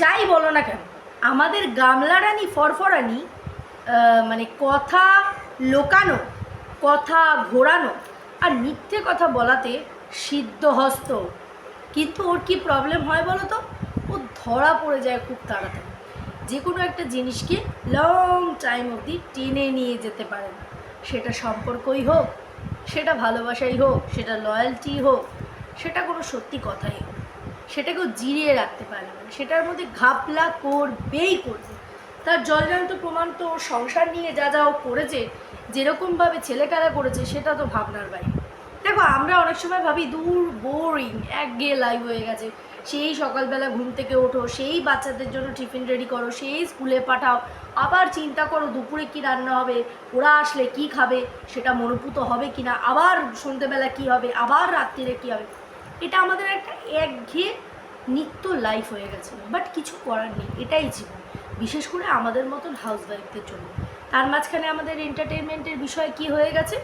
যাই বলো না কেন, আমাদের গামলারানি ফরফরানি মানে কথা লোকানো, কথা ঘোরানো আর মিথ্যে কথা বলাতে সিদ্ধহস্ত কিন্তু ওর কি প্রবলেম হয় বলো তো? ও ধরা পড়ে যায় খুব তাড়াতাড়ি। যে কোনো একটা জিনিসকে লং টাইম অবধি টেনে নিয়ে যেতে পারে না। সেটা সম্পর্কই হোক, সেটা ভালোবাসাই হোক, সেটা লয়্যালটি হোক, সেটা কোনো সত্যি কথাই হোক। সেটাকেও জিরিয়ে রাখতে পারে না। সেটার মধ্যে ঘাপলা করবেই করবে। তার জলজান্ত প্রমাণ তো সংসার নিয়ে যা যা ও করেছে, যেরকমভাবে ছেলেখেলা করেছে, সেটা তো ভাবনার বাইরে। দেখো, আমরা অনেক সময় ভাবি, দূর বোরিং একঘেয়ে লাইভ হয়ে গেছে। সেই সকালবেলা ঘুম থেকে ওঠো, সেই বাচ্চাদের জন্য টিফিন রেডি করো, সেই স্কুলে পাঠাও। আবার চিন্তা করো, দুপুরে কি রান্না হবে, ওরা আসলে কি খাবে, সেটা মনোপুত হবে কি না আবার সন্ধেবেলা কি হবে, আবার রাত্রিরে কি হবে। এটা আমাদের একটা একঘেয়ে নিত্য লাইফ হয়ে গেছে বাট কিছু করার নেই, এটাই জীবন। বিশেষ করে আমাদের মতন হাউস ওয়াইফদের জন্য। তার মাঝখানে আমাদের এন্টারটেনমেন্টের বিষয় কি হয়ে গেছে?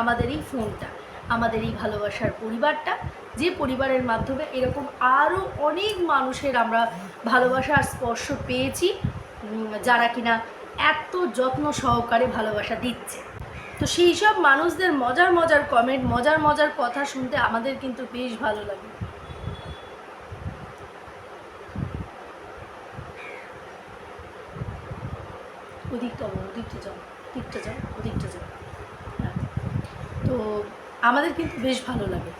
আমাদের এই ফোনটা আমাদের এই ভালোবাসার পরিবারটা, যে পরিবারের মাধ্যমে এরকম আরও অনেক মানুষের আমরা ভালোবাসার স্পর্শ পেয়েছি যারা কিনা এত যত্ন সহকারে ভালোবাসা দিচ্ছে। তো সেই সব মানুষদের মজার মজার কমেন্ট মজার মজার কথা শুনতে আমাদের কিন্তু বেশ ভালো লাগে। ওদিকটা ওদিকটা যাও ওদিকটা যাও ওদিকটা যাও। হ্যাঁ। তো আমাদের কিন্তু বেশ ভালো লাগে।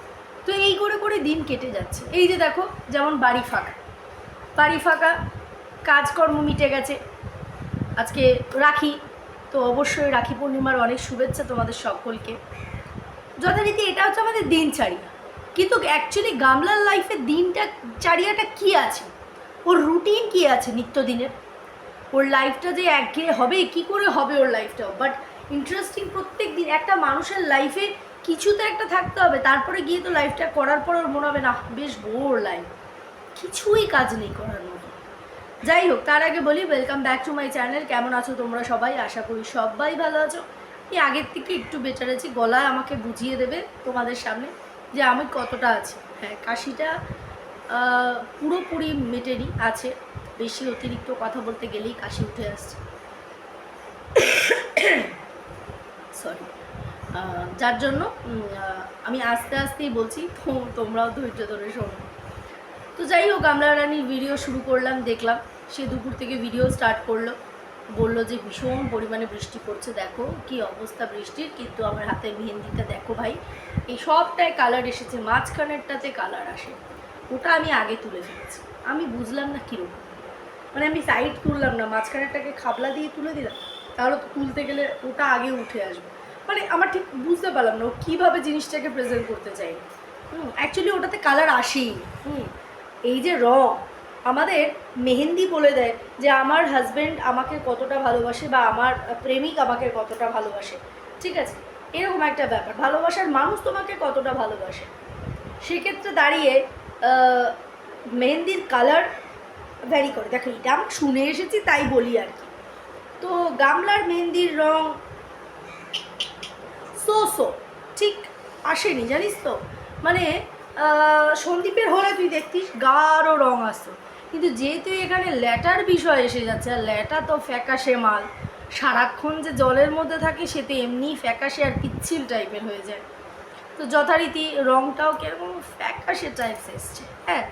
তো এই করে করে দিন কেটে যাচ্ছে। এই যে দেখো, যেমন বাড়ি ফাঁকা। বাড়ি ফাঁকা, কাজকর্ম মিটে গেছে। আজকে রাখি, তো অবশ্যই রাখি পূর্ণিমার অনেক শুভেচ্ছা তোমাদের সকলকে। যথারীতি এটা হচ্ছে আমাদের দিন দিনচারিয়া কিন্তু অ্যাকচুয়ালি গামলার লাইফে দিনটা, চারিয়াটা কি আছে? ওর রুটিন কি আছে নিত্যদিনের? ওর লাইফটা যে একঘেয়ে হবে, কি করে হবে ওর লাইফটা বাট ইন্টারেস্টিং প্রত্যেক দিন একটা মানুষের লাইফে কিছু তো একটা থাকতে হবে, তারপরে গিয়ে তো লাইফটা করার পর ওর মনে হবে না বেশ বোর লাইফ কিছুই কাজ নেই করার মতো। যাই হোক, তার আগে বলি welcome back to my channel কেমন আছো তোমরা সবাই? আশা করি সবাই ভালো আছো। আমি আগের থেকে একটু বেটার আছি। গলায় আমাকে বুঝিয়ে দেবে তোমাদের সামনে যে আমি কতটা আছি। হ্যাঁ কাশিটা পুরোপুরি মেটেরই আছে। বেশি অতিরিক্ত কথা বলতে গেলেই কাশি উঠে আসছে। সরি যার জন্য আমি আস্তে আস্তেই বলছি তোমরাও ধৈর্য ধরে শোনো। তো যাই হোক, আমরা রানির ভিডিও শুরু করলাম, দেখলাম। সে দুপুর থেকে ভিডিও স্টার্ট করল। বলল যে, ভীষণ পরিমাণে বৃষ্টি পড়ছে, দেখো কি অবস্থা বৃষ্টির। কিন্তু আমার হাতে মেহেন্দিটা দেখো ভাই। এই সবটায় কালার এসেছে, মাঝখানেরটাতে কালার আসে। ওটা আমি আগে তুলে ফেলেছি। আমি বুঝলাম না কীরকম মানে আমি সাইড তুললাম না, মাঝখানেরটাকে খাবলা দিয়ে তুলে দিলাম, তাহলে তুলতে গেলে ওটা আগে উঠে আসবে। মানে আমার ঠিক বুঝতে পারলাম না ও কীভাবে জিনিসটাকে প্রেজেন্ট করতে চাই হুম অ্যাকচুয়ালি ওটাতে কালার আসেই। হুম, এই যে রং, আমাদের মেহেন্দি বলে দেয় যে আমার হাজব্যান্ড আমাকে কতটা ভালোবাসে বা আমার প্রেমিক আমাকে কতটা ভালোবাসে। ঠিক আছে? এরকম একটা ব্যাপার। ভালোবাসার মানুষ তোমাকে কতটা ভালোবাসে? সেক্ষেত্রে দাঁড়িয়ে মেহেন্দির কালার ভ্যারি করে। দেখো, এটা আমি শুনে এসেছি, তাই বলি আর কি। তো গামলার মেহেন্দির রং সো সো ঠিক আসেনি, জানিস তো? মানে সন্দীপের হলে তুই দেখতিস গাঢ় রং আসতো কিন্তু যেহেতু এখানে ল্যাটার বিষয় এসে যাচ্ছে, আর ল্যাটা তো ফ্যাকাশে মাল, সারাক্ষণ যে জলের মধ্যে থাকে, সে তো এমনিই ফ্যাকাশে আর পিচ্ছিল টাইপের হয়ে যায়। তো যথারীতি রংটাও কীরকম ফ্যাকাশে টাইপস এসছে। হ্যাঁ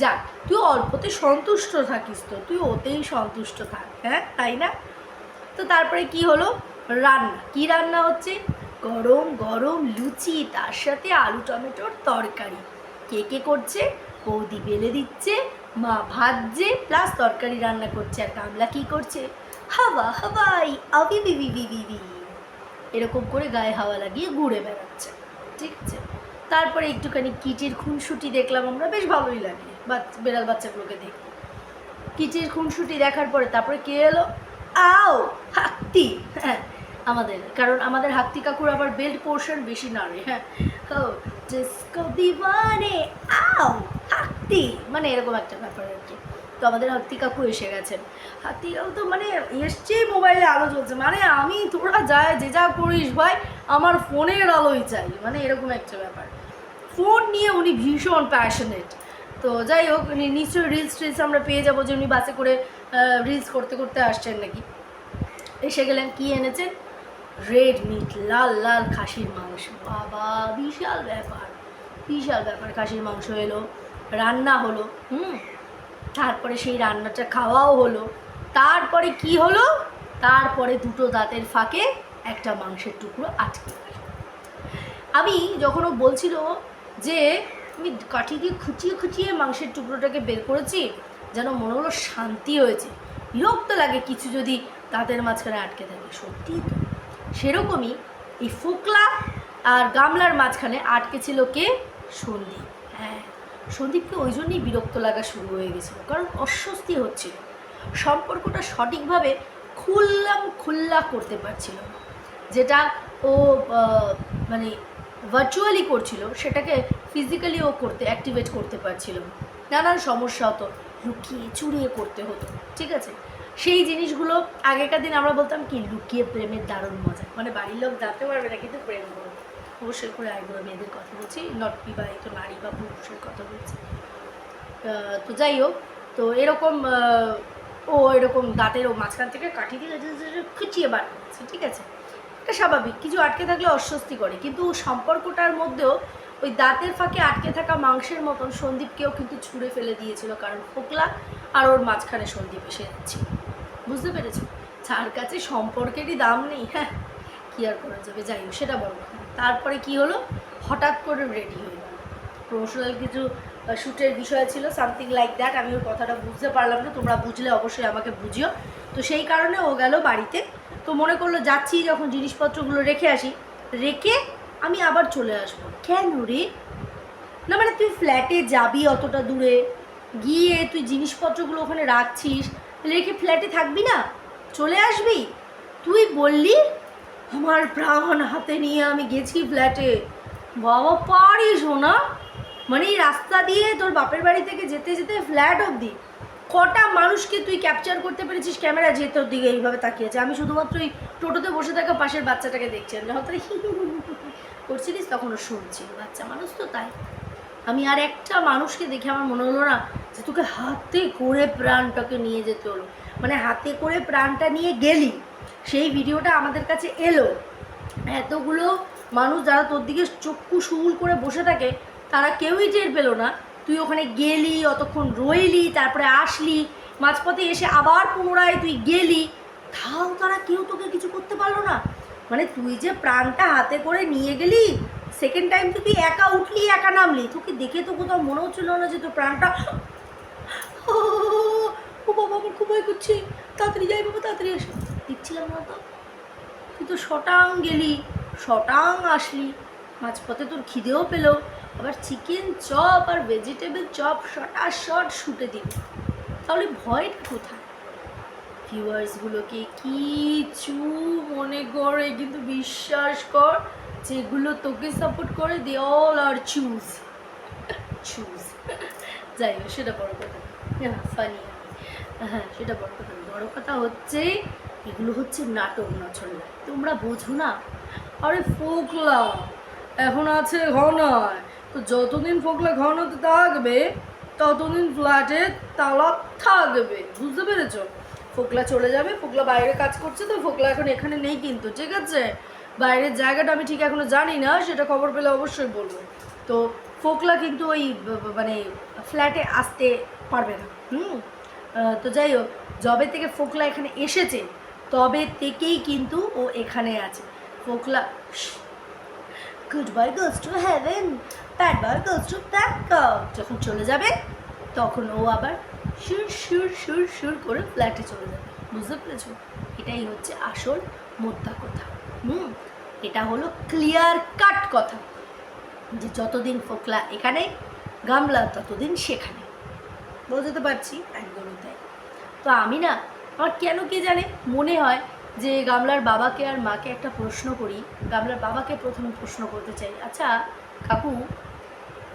যাক, তুই অল্পতে সন্তুষ্ট থাকিস তো, তুই ওতেই সন্তুষ্ট থাক হ্যাঁ তাই না? তো তারপরে কি হলো? রান্না, কি রান্না হচ্ছে? গরম গরম লুচি, তার সাথে আলু টমেটোর তরকারি। কে কে করছে? বৌদি বেলে দিচ্ছে, মা ভাজছে, প্লাস তরকারি রান্না করছে, আর গামলা কি করছে? হাওয়া হাওয়াই, আবি বিবি বিবি এরকম করে গায়ে হাওয়া লাগিয়ে ঘুরে বেড়াচ্ছে, ঠিক আছে? তারপরে একটুখানি কিটির খুনসুটি দেখলাম আমরা, বেশ ভালোই লাগে। বেড়াল বাচ্চাগুলোকে দেখতে কিচির খুনসুটি দেখার পরে তারপরে কে এলো? আও হাত্তি হ্যাঁ আমাদের। কারণ আমাদের হাত্তি কাকুর আবার বেল্ট পোর্শন বেশি নাড়ে হ্যাঁ। ও, জিসকো দিওয়ানে, আও হাত্তি মানে এরকম একটা ব্যাপার আর কি। তো আমাদের হাত্তি কাকু এসে গেছেন। হাত্তি কাকু তো মানে এসছেই মোবাইলে আলো চলছে মানে আমি, তোরা যায়, যে যা করিস ভাই, আমার ফোনের আলোই চাই। মানে এরকম একটা ব্যাপার। ফোন নিয়ে উনি ভীষণ প্যাশনেট তো যাই হোক নিশ্চয়ই রিলস টিলস আমরা পেয়ে যাব যে উনি বাসে করে রিলস করতে করতে আসছেন নাকি। এসে গেলেন, কি এনেছেন? রেড মিট লাল লাল খাসির মাংস। বাবা, বিশাল ব্যাপার। বিশাল ব্যাপার, খাসির মাংস এলো, রান্না হলো, হুম? তারপরে সেই রান্নাটা খাওয়াও হলো। তারপরে কি হলো? তারপরে দুটো দাঁতের ফাঁকে একটা মাংসের টুকরো আটকে আমি যখন ও বলছিল যে আমি কাঠি দিয়ে খুঁচিয়ে খুঁচিয়ে মাংসের টুকরোটাকে বের করেছি, যেন মনে হলো শান্তি হয়েছে। বিরক্ত লাগে কিছু যদি দাঁতের মাঝখানে আটকে থাকে, সত্যি তো। সেরকমই এই ফোকলা আর গামলার মাঝখানে আটকে ছিল কে? সন্দীপ। হ্যাঁ সন্দীপকে ওই জন্যই বিরক্ত লাগা শুরু হয়ে গেছিল, কারণ অস্বস্তি হচ্ছিল। সম্পর্কটা সঠিকভাবে খুললাম খুল্লা করতে পারছিল না। যেটা ও মানে ভার্চুয়ালি করছিল, সেটাকে ফিজিক্যালি ও করতে অ্যাক্টিভেট করতে পারছিল নানান সমস্যা হতো, লুকিয়ে চুরিয়ে করতে হতো, ঠিক আছে? সেই জিনিসগুলো আগেকার দিন আমরা বলতাম কি, লুকিয়ে প্রেমের দারুণ মজা। মানে বাড়ির লোক জানতে পারবে না কিন্তু প্রেম করবে অবশ্যই করে আগ্রহ মেয়েদের কথা বলছি নট বিবাহিত নারী বা পুরুষের কথা বলছি। তো যাই হোক, তো এরকম ও এরকম দাঁতের ও মাঝখান থেকে কাঠি দিয়ে খুচিয়ে বার করেছে, ঠিক আছে? এটা স্বাভাবিক, কিছু আটকে থাকলে অস্বস্তি করে, কিন্তু সম্পর্কটার মধ্যেও ওই দাঁতের ফাঁকে আটকে থাকা মাংসের মতন সন্দীপকেও কিন্তু ছুঁড়ে ফেলে দিয়েছিল কারণ ফোকলা আর ওর মাঝখানে সন্দীপ এসে যাচ্ছিল বুঝতে পেরেছ? যার কাছে সম্পর্কেরই দাম নেই হ্যাঁ কী আর করা যাবে? যাই হোক, সেটা বড় কথা তারপরে কি হলো? হঠাৎ করে রেডি হয়ে গেল। প্রফেশনাল কিছু শ্যুটের বিষয় ছিল সামথিং লাইক দ্যাট আমি ওর কথাটা বুঝতে পারলাম না, তোমরা বুঝলে অবশ্যই আমাকে বুঝিও। তো সেই কারণে ও গেল বাড়িতে। তো মনে করল যাচ্ছি, যখন জিনিসপত্রগুলো রেখে আসি। রেখে আমি আবার চলে আসব। কেন রে? না মানে তুই ফ্ল্যাটে যাবি অতটা দূরে? গিয়ে তুই জিনিসপত্রগুলো ওখানে রাখছিস রেখে ফ্ল্যাটে থাকবি না? চলে আসবি? তুই বললি, আমার প্রাণ হাতে নিয়ে আমি গেছি ফ্ল্যাটে বাবা, পারিস না? মানে এই রাস্তা দিয়ে তোর বাপের বাড়ি থেকে যেতে যেতে ফ্ল্যাট অবধি কটা মানুষকে তুই ক্যাপচার করতে পেরেছিস ক্যামেরা যে তোর দিকে এইভাবে তাকিয়েছে আমি শুধুমাত্র ওই টোটোতে বসে থাকা পাশের বাচ্চাটাকে দেখছি। আমি যখন তারা হি হি হি হি হি করছিলিস তখন ও শুনছি। বাচ্চা মানুষ তো তাই। আমি আর একটা মানুষকে দেখে আমার মনে হলো না যে তোকে হাতে করে প্রাণটাকে নিয়ে যেতে হলো। মানে হাতে করে প্রাণটা নিয়ে গেলি। সেই ভিডিওটা আমাদের কাছে এলো। এতগুলো মানুষ যারা তোর দিকে চক্ষু শুল করে বসে থাকে, তারা কেউই টের পেল না। তুই ওখানে গেলি, অতক্ষণ রইলি, তারপরে আসলি, মাঝপথে এসে আবার পুনরায় তুই গেলি তাও তারা কেউ তোকে কিছু করতে পারল না মানে তুই যে প্রাণটা হাতে করে নিয়ে গেলি সেকেন্ড টাইম তুই একা উঠলি, একা নামলি। তোকে দেখে তো কোথাও মনে হচ্ছিল না যে তোর প্রাণটা ও বাবা, আমার খুব ভয় করছে। তাড়াতাড়ি যাই বাবা, তাড়াতাড়ি আসি। দেখছিলাম না তো। তুই তো শটাং গেলি, শটাং আসলি। মাঝপথে তোর খিদেও পেল। আবার চিকেন চপ আর ভেজিটেবল চপ শটা শট শুটে দিবি তাহলে ভয়টা কোথায়? ভিউয়ার্সগুলোকে কিছু মনে করে, কিন্তু বিশ্বাস কর, যেগুলো তোকে সাপোর্ট করে দে অল আর চুজ চুজ যাই হোক, সেটা বড় কথা। ফানি হ্যাঁ সেটা বড় কথা। বড় কথা হচ্ছে, এগুলো হচ্ছে নাটক নচলা তোমরা বোঝো না? আরে ফোকলা, এখন আছে ঘনায়। তো যতদিন ফোকলা ঘনাতে থাকবে, ততদিন ফ্ল্যাটে তালা থাকবে। বুঝতে পেরেছ? ফোকলা চলে যাবে, ফোকলা বাইরে কাজ করছে তো ফোকলা এখন এখানে নেই কিন্তু, ঠিক আছে? বাইরের জায়গাটা আমি ঠিক এখনও জানি না, সেটা খবর পেলে অবশ্যই বলব। তো ফোকলা কিন্তু ওই মানে ফ্ল্যাটে আসতে পারবে না, হুম? তো যাই হোক, যবে থেকে ফোকলা এখানে এসেছে, তবে থেকেই কিন্তু ও এখানে আছে। ফোকলা good boy goes to heaven bad boy goes to bad যখন চলে যাবে, তখন ও আবার সুর সুর সুর সুর করে ফ্ল্যাটে চলে যাবে বুঝতে পেরেছ? এটাই হচ্ছে আসল মোদ্দা কথা। হুম, এটা হলো ক্লিয়ার কাট কথা। যে যতদিন ফোকলা এখানে, গামলা ততদিন সেখানে। বোঝাতে পারছি, একদমই তাই। তো আমি না, আমার কেন কে জানে, মনে হয় যে গামলার বাবাকে আর মাকে একটা প্রশ্ন করি। গামলার বাবাকে প্রথমে প্রশ্ন করতে চাই। আচ্ছা কাকু,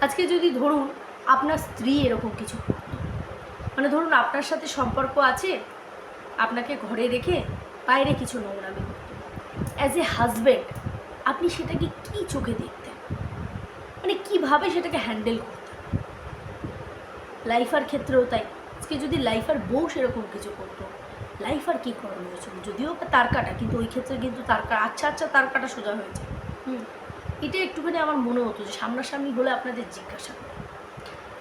আজকে যদি ধরুন আপনার স্ত্রী এরকম কিছু মানে ধরুন আপনার সাথে সম্পর্ক আছে, আপনাকে ঘরে রেখে বাইরে কিছু নোংরামি অ্যাজ এ হাজব্যান্ড আপনি সেটাকে কী চোখে দেখতেন মানে কীভাবে সেটাকে হ্যান্ডেল করতেন লাইফার ক্ষেত্রেও তাই। আজকে যদি লাইফার বউ সেরকম কিছু করতো লাইফার কী করানো হয়েছিল যদিও তার কাটা, কিন্তু ওই ক্ষেত্রে কিন্তু তার আচ্ছা আচ্ছা তার কাটা সোজা হয়েছে হুম। এটা একটুখানি আমার মনে হতো যে সামনাসামনি হলে আপনাদের জিজ্ঞাসা করে।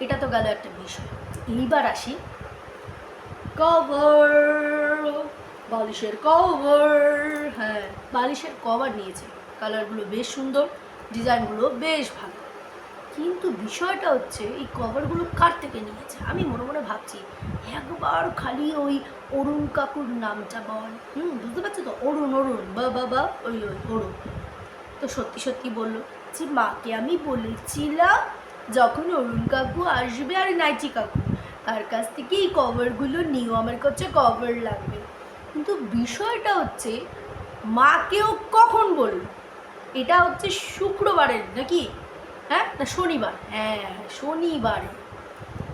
এটা তো গেল একটা বিষয়। এইবার আসি। কভার বালিশের কভার হ্যাঁ বালিশের কভার নিয়েছে। কালারগুলো বেশ সুন্দর ডিজাইনগুলো বেশ ভালো। কিন্তু বিষয়টা হচ্ছে, এই কভারগুলো কার থেকে নিয়েছে? আমি মনে মনে ভাবছি, একবার খালি ওই অরুণ কাকুর নামটা বল। হুম, বুঝতে পারছ তো? অরুণ অরুণ, বা বাবা ওই ওই, অরুণ। তো সত্যি সত্যি বলল যে মাকে আমি বলেছিলাম যখন অরুণ কাকু আসবে, আর নাইটি কাকু তার কাছ থেকে এই কভারগুলো নিও, আমার কাছে কভার লাগবে। কিন্তু বিষয়টা হচ্ছে, মাকেও কখন বলল এটা হচ্ছে শুক্রবারের নাকি? হ্যাঁ? না, শনিবার। হ্যাঁ শনিবারে।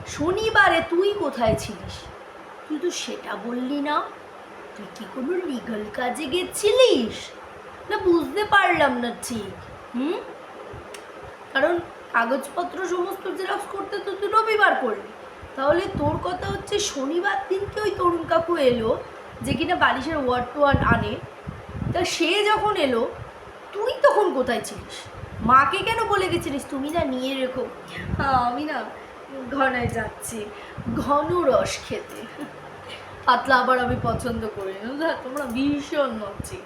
শনিবারে তুই কোথায় ছিলিস? তুই তো সেটা বললি না। তুই কি কোনো লিগাল কাজে গেছিলিস? না, বুঝতে পারলাম না ঠিক। হুম? কারণ কাগজপত্র সমস্ত জেরক্স করতে তো তুই রবিবার করলি। তাহলে তোর কথা হচ্ছে শনিবার দিনকে ওই তরুণ কাকু এলো যে কিনা বালিশের ওয়ার্ড টু ওয়ার্ড আনে। তা সে যখন এলো, তুই তখন কোথায় ছিলিস? মাকে কেন বলে গেছিলিস? তুমি না নিয়ে রেখো। আমি না ঘনায় যাচ্ছি, ঘন রস খেতে। পাতলা আবার আমি পছন্দ করি না? তোমরা ভীষণ নচ্ছি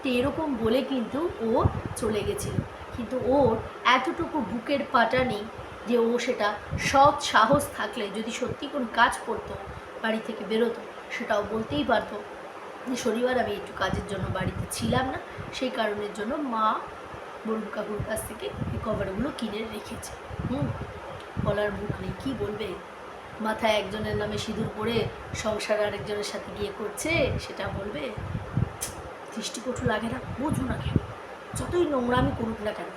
তো এরকম বলে কিন্তু ও চলে গেছিল। কিন্তু ওর এতটুকু বুকের পাটা নেই যে ও সেটা সৎ সাহস থাকলে যদি সত্যি কোনো কাজ করতো, বাড়ি থেকে বেরোতো, সেটাও বলতেই পারতো যে, শনিবার আমি একটু কাজের জন্য বাড়িতে ছিলাম না, সেই কারণের জন্য মা বরুণ কাকুর কাছ থেকে এই কভারগুলো কিনে রেখেছে। হুম, বলার মুখ নেই, কী বলবে? মাথায় একজনের নামে সিঁদুর পরে সংসার আরেকজনের সাথে গিয়ে করছে, সেটা বলবে? দৃষ্টিকটু লাগে না বুঝব না কেন, যতই নোংরামি করুক না কেন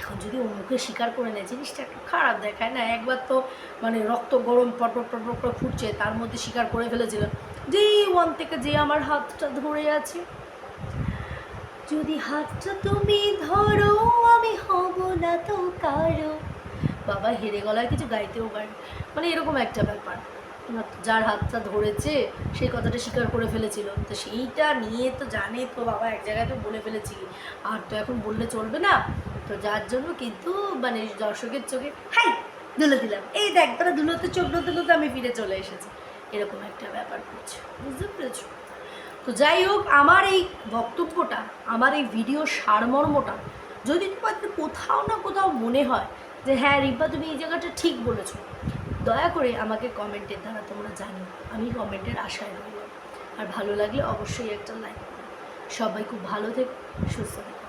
এখন যদি মুখে স্বীকার করে নেয়, জিনিসটা একটু খারাপ দেখায় না? একবার তো মানে রক্ত গরম পটপট পটপট করে ফুটছে, তার মধ্যে স্বীকার করে ফেলেছিল। যে ওয়ান থেকে যে আমার হাতটা ধরে আছে। যদি হাতটা তুমি ধরো, আমি হব না তো কারও। বাবা, হেরে গলায় কিছু গাইতেও পারে মানে এরকম একটা ব্যাপার। যার হাতটা ধরেছে সেই কথাটা স্বীকার করে ফেলেছিল। তো সেইটা নিয়ে তো জানে তো বাবা, এক জায়গায় তো বলে ফেলেছি। আর তো এখন বললে চলবে না? তো যার জন্য কিন্তু মানে দর্শকের চোখে, হাই দুলে দিলাম। এই দেখ, তোরা দুলোতে চোখ দুলোতে আমি ফিরে চলে এসেছি। এরকম একটা ব্যাপার করছে। বুঝতে পেরেছ? তো যাই হোক, আমার এই বক্তব্যটা, আমার এই ভিডিও সারমর্মটা, যদি তোমাদের কোথাও না কোথাও মনে হয় যে হ্যাঁ রিম্পা, তুমি এই জায়গাটা ঠিক বলেছ, দয়া করে আমাকে কমেন্টের দ্বারা তোমরা জানিও। আমি কমেন্টের আশায় রইলাম। আর ভালো লাগলে অবশ্যই একটা লাইক সবাই খুব ভালো থেকো, সুস্থ থেকো।